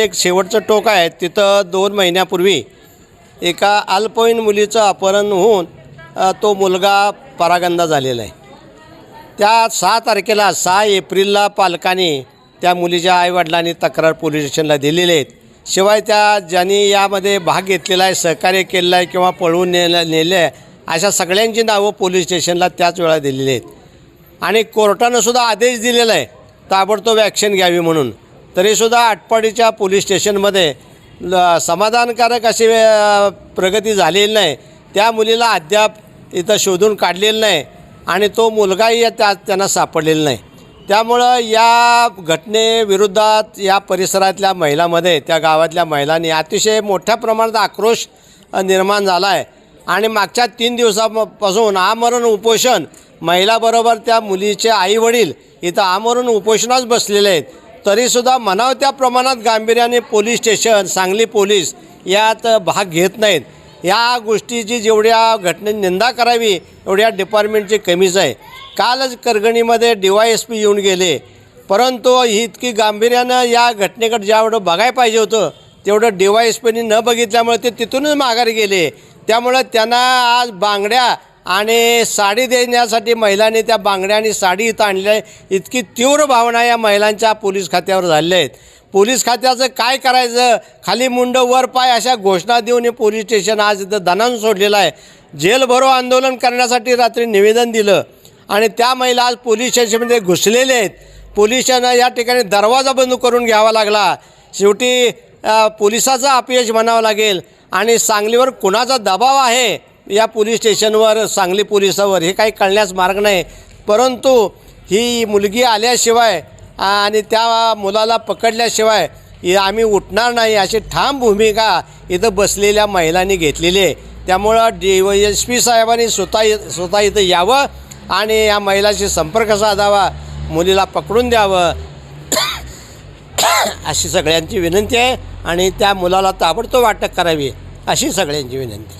एक शेवटचं टोक आहे. तिथं दोन महिन्यापूर्वी एका अल्पवयीन मुलीचं अपहरण होऊन तो मुलगा परागंदा झालेला आहे. त्या सहा तारखेला सहा एप्रिलला पालकांनी त्या मुलीच्या आईवडिलांनी तक्रार पोलीस स्टेशनला दिलेली आहेत. शिवाय त्या ज्यांनी यामध्ये भाग घेतलेला आहे सहकार्य केलेलं आहे किंवा पळवून नेलं नेले आहे अशा सगळ्यांची नावं पोलीस स्टेशनला त्याच वेळा दिलेली आहेत. आणि कोर्टानं सुद्धा आदेश दिलेला आहे ताबडतोब ॲक्शन घ्यावी म्हणून. तरीसुद्धा आटपाडीच्या पोलीस स्टेशनमध्ये समाधानकारक अशी प्रगती झालेली नाही. त्या मुलीला अद्याप इथं शोधून काढलेलं नाही आणि तो मुलगाही त्या त्यांना सापडलेला नाही. त्यामुळं या घटनेविरोधात या परिसरातल्या महिलामध्ये त्या गावातल्या महिलांनी अतिशय मोठ्या प्रमाणात आक्रोश निर्माण झाला आहे आणि मागच्या तीन दिवसापासून आमरण उपोषण महिलाबरोबर त्या मुलीचे आईवडील इथं आमरण उपोषणच बसलेले आहेत. तरीसुद्धा म्हणावं त्या प्रमाणात गांभीर्याने पोलीस स्टेशन सांगली पोलीस यात भाग घेत नाहीत. या गोष्टीची जेवढ्या घटने निंदा करावी एवढ्या डिपार्टमेंटची कमीच आहे. कालच करगणीमध्ये डी वाय एस पी येऊन गेले. परंतु ही इतकी गांभीर्यानं या घटनेकडे ज्यावेळं बघायला पाहिजे होतं तेवढं डी वाय एस पीने न बघितल्यामुळे ते तिथूनच माघारी गेले. त्यामुळं त्यांना आज बांगड्या आणि साडी देण्यासाठी महिलांनी त्या बांगड्या आणि साडी इथं आणल्या आहे. इतकी तीव्र भावना या महिलांच्या पोलीस खात्यावर झालेल्या आहेत. पोलीस खात्याचं काय करायचं? खाली मुंड वर पाय अशा घोषणा देऊन हे पोलीस स्टेशन आज इथं दणान सोडलेलं आहे. जेल भरो आंदोलन करण्यासाठी रात्री निवेदन दिलं. आणि त्या महिला आज पोलीस स्टेशनमध्ये घुसलेले आहेत. पोलिसानं या ठिकाणी दरवाजा बंद करून घ्यावा लागला. शेवटी पोलिसाचं अपयश म्हणावं लागेल. आणि सांगलीवर कुणाचा दबाव आहे? या पोलीस स्टेशनवर सांगली पोलिसावर हे काही कळण्यास मार्ग नाही. परंतु ही मुलगी आल्याशिवाय आणि त्या मुलाला पकडल्याशिवाय आम्ही उठणार नाही अशी ठाम भूमिका इथं बसलेल्या महिलांनी घेतलेली आहे. त्यामुळं डी व एस पी साहेबांनी स्वतः स्वतः इथं यावं आणि या महिलाशी संपर्क साधावा मुलीला पकडून द्यावं. अशी सगळ्यांची विनंती आहे आणि त्या मुलाला ताबडतोब अटक करावी अशी सगळ्यांची विनंती